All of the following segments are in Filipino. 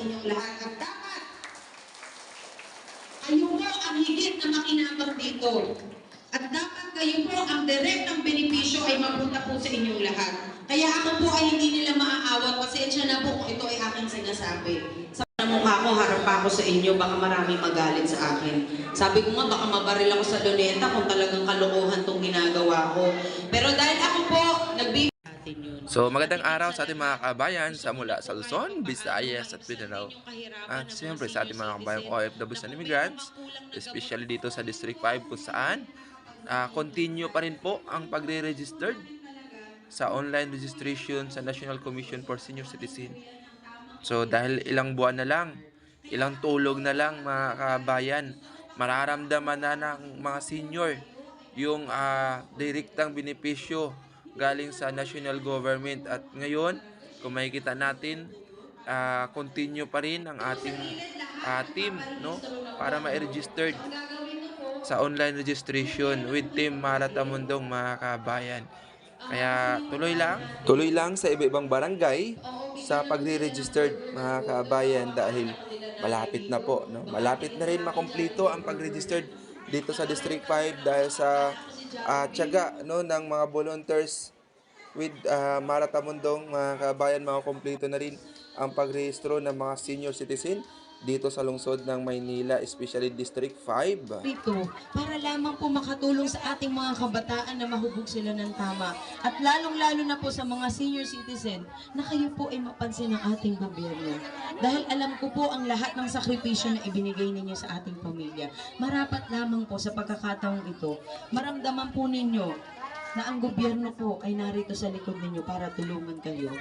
inyong lahat. At dapat, kayo po ang higit na makinabang dito. At dapat kayo po ang direct ng benepisyo ay mapunta po sa inyong lahat. Kaya ako po ay hindi nila maaawat. Pasensya na po kung ito ay aking sinasabi. Sa mukha ko, harap pa ako sa inyo, baka maraming magalit sa akin. Sabi ko nga, baka mabaril ako sa luneta kung talagang kalokohan tong ginagawa ko. Pero dahil ako po, nagbibigay. So magandang araw sa ating mga kabayan sa mula sa Luzon, Visayas at Mindanao. At siyempre sa ating mga kabayan OFWs and immigrants, especially dito sa District 5 kung saan ah, continue pa rin po ang pagre-registered sa online registration sa National Commission for Senior Citizen. So dahil ilang buwan na lang, ilang tulog na lang mga kabayan, mararamdaman na ng mga senior yung ah, direktang benepisyo galing sa national government at ngayon kung makikita natin ah, continue pa rin ang ating ah, team no para ma-registered sa online registration with Team Maratamundong mga kabayan. Kaya tuloy lang. Tuloy lang sa iba-ibang barangay sa pagre-registered mga kabayan dahil malapit na po. No? Malapit na rin makumpleto ang pag-registered dito sa District 5 dahil sa ah, tiyaga no, ng mga volunteers with uh, Maratamundong mga kabayan, mga kompleto na rin ang pagrehistro ng mga senior citizen dito sa lungsod ng Maynila, especially District 5. Ito, para lamang po makatulong sa ating mga kabataan na mahubog sila ng tama. At lalong-lalo na po sa mga senior citizen na kayo po ay mapansin ng ating gobyerno. Dahil alam ko po ang lahat ng sakripisyo na ibinigay ninyo sa ating pamilya. Marapat lamang po sa pagkakataong ito, maramdaman po ninyo na ang gobyerno po ay narito sa likod ninyo para tulungan kayo.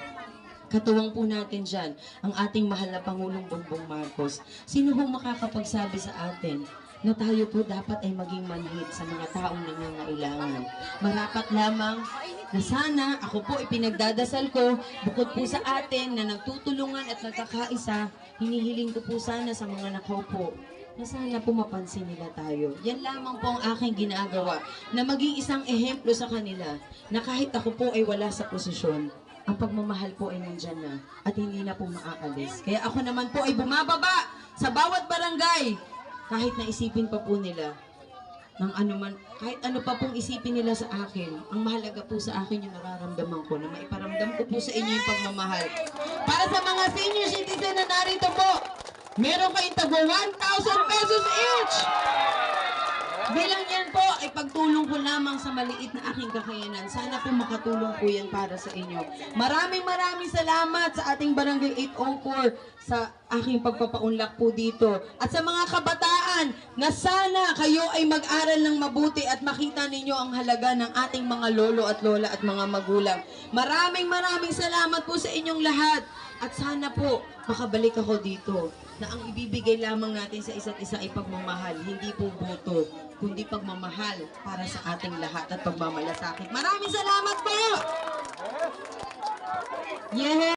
Katuwang po natin dyan ang ating mahal na Pangulong Bongbong Marcos. Sino hong makakapagsabi sa atin na tayo po dapat ay maging manhid sa mga taong nangangailangan. Marapat lamang na sana ako po ipinagdadasal ko bukod po sa atin na nagtutulungan at nagkakaisa, hinihiling ko po sana sa mga nakaupo na sana po mapansin nila tayo. Yan lamang po ang aking ginagawa na maging isang ehemplo sa kanila na kahit ako po ay wala sa posisyon, ang pagmamahal po ay nandyan na at hindi na po maaalis. Kaya ako naman po ay bumababa sa bawat barangay kahit na isipin pa po nila ng ano man, kahit ano pa pong isipin nila sa akin, ang mahalaga po sa akin yung nararamdaman ko na maiparamdam ko po sa inyo yung pagmamahal. Para sa mga senior citizen na narito po, meron kayong tagwa 1,000 pesos each! Bilang yan po ay pagtulong ko lamang sa maliit na aking kakayanan. Sana po makatulong po yan para sa inyo. Maraming maraming salamat sa ating Barangay 804 sa aking pagpapaunlak po dito. At sa mga kabataan na sana kayo ay mag-aral ng mabuti at makita ninyo ang halaga ng ating mga lolo at lola at mga magulang. Maraming maraming salamat po sa inyong lahat. At sana po makabalik ako dito na ang ibibigay lamang natin sa isa't isa ay pagmamahal, hindi po boto, kundi pagmamahal para sa ating lahat at pagmamalasakit. Maraming salamat po! Yeah!